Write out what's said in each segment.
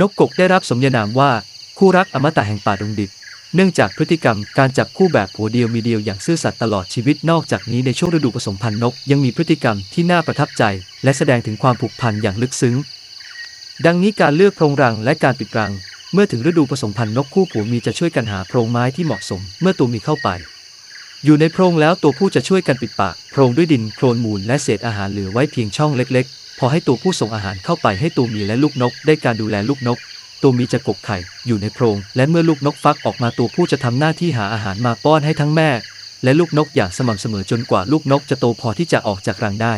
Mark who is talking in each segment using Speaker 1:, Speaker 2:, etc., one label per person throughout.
Speaker 1: นกกกได้รับสมญานามว่าคู่รักอมตะแห่งป่าดงดิบ เนื่องจากพฤติกรรมการจับคู่แบบผัวเดียวมีเดียวอย่างซื่อสัตย์ตลอดชีวิตนอกจากนี้ในช่วงฤดูผสมพันธุ์นกยังมีพฤติกรรมที่น่าประทับใจ และแสดงถึงความผูกพันอย่างลึกซึ้ง ดังนี้การเลือกโพรงรังและการปิดรัง เมื่อถึงฤดูผสมพันธุ์นกคู่ผัวมีจะช่วยกันหาโพรงไม้ที่เหมาะสม เมื่อตัวมีเข้าไป อยู่ในโพรงแล้วตัวผู้จะช่วยกันปิดปากโพรงด้วยดินโคลนมูลและเศษอาหารเหลือไว้เพียงช่องเล็กๆ พอให้ตัวผู้ส่งอาหารเข้าไปให้ตัวมีและลูกนก ได้การดูแลลูกนก ตัวมีจะกกไข่อยู่ในโพรง และเมื่อลูกนกฟักออกมาตัวผู้จะทำหน้าที่หาอาหารมาป้อนให้ทั้งแม่ และลูกนกอย่างสม่ำเสมอจนกว่าลูกนกจะโตพอที่จะออกจากรังได้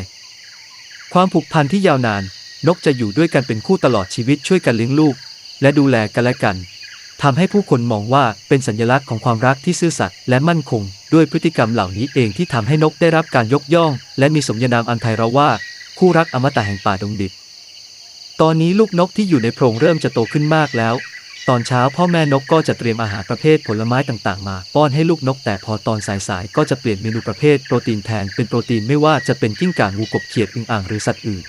Speaker 1: ความผูกพันที่ยาวนาน นกจะอยู่ด้วยกันเป็นคู่ตลอดชีวิตช่วยกันเลี้ยงลูก และดูแลกันและกันทำให้ผู้คนมองว่าเป็นสัญลักษณ์ของความรักที่ซื่อสัตย์และมั่นคง ด้วยพฤติกรรมเหล่านี้เองที่ทำให้นกได้รับการยกย่อง และมีสมญานามอันไทยเราว่า คู่รักอมตะแห่งป่าดงดิบ ตอนนี้ลูกนกที่อยู่ในโพรงเริ่มจะโตขึ้นมากแล้ว ตอนเช้าพ่อแม่นกก็จะเตรียมอาหารประเภทผลไม้ต่างๆ มา ป้อนให้ลูกนกแต่พอตอนสายๆ ก็จะเปลี่ยนเมนูประเภทโปรตีนแทนเป็นโปรตีนไม่ว่าจะเป็นกิ้งก่างูกบเขียดอึ่งอ่างหรือสัตว์อื่น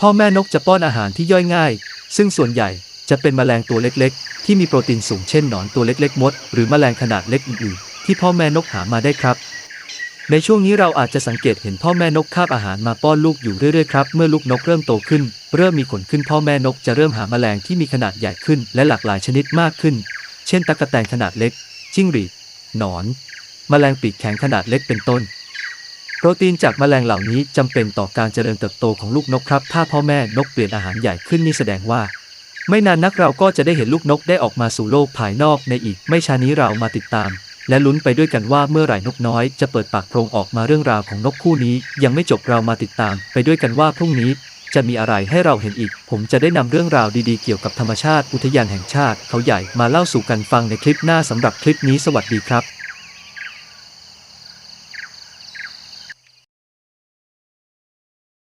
Speaker 1: พ่อแม่นกจะป้อนอาหารที่ย่อยง่าย ซึ่งส่วนใหญ่จะเป็นแมลงตัวเล็กๆ ที่มีโปรตีนสูงเช่นหนอนตัวเล็กๆมด หรือแมลงขนาดเล็กอื่นๆที่พ่อแม่นกหามาได้ครับ ในช่วงนี้เราอาจจะสังเกตเห็นพ่อแม่นกคาบอาหารมาป้อนลูกอยู่เรื่อยๆครับเมื่อลูกนกเริ่มโตขึ้น เริ่มมีขนขึ้นพ่อแม่นกจะเริ่มหาแมลงที่มีขนาดใหญ่ขึ้น และหลากหลายชนิดมากขึ้น เช่น ตั๊กแตนขนาดเล็ก จิ้งหรีดหนอน แมลงปีกแข็งขนาดเล็กเป็นต้น โปรตีนจากแมลงเหล่านี้จำเป็นต่อการเจริญเติบโตของลูกนกครับ ถ้าพ่อแม่นกเปลี่ยนอาหารใหญ่ขึ้นนี่แสดงว่า ไม่นานนักเราก็จะได้เห็นลูกนกได้ออกมาสู่โลกภายนอกในอีก ไม่ช้านี้เรามาติดตาม และลุ้นไปด้วยกันว่าเมื่อไหร่นกน้อยจะเปิดปากโพรงออกมาเรื่องราวของนกคู่นี้ ยังไม่จบเรามาติดตาม ไปด้วยกันว่าพรุ่งนี้จะมีอะไรให้เราเห็นอีก ผมจะได้นำเรื่องราวดีๆเกี่ยวกับธรรมชาติอุทยานแห่งชาติ เขาใหญ่มาเล่าสู่กันฟังในคลิปหน้าสำหรับคลิปนี้สวัสดีครับ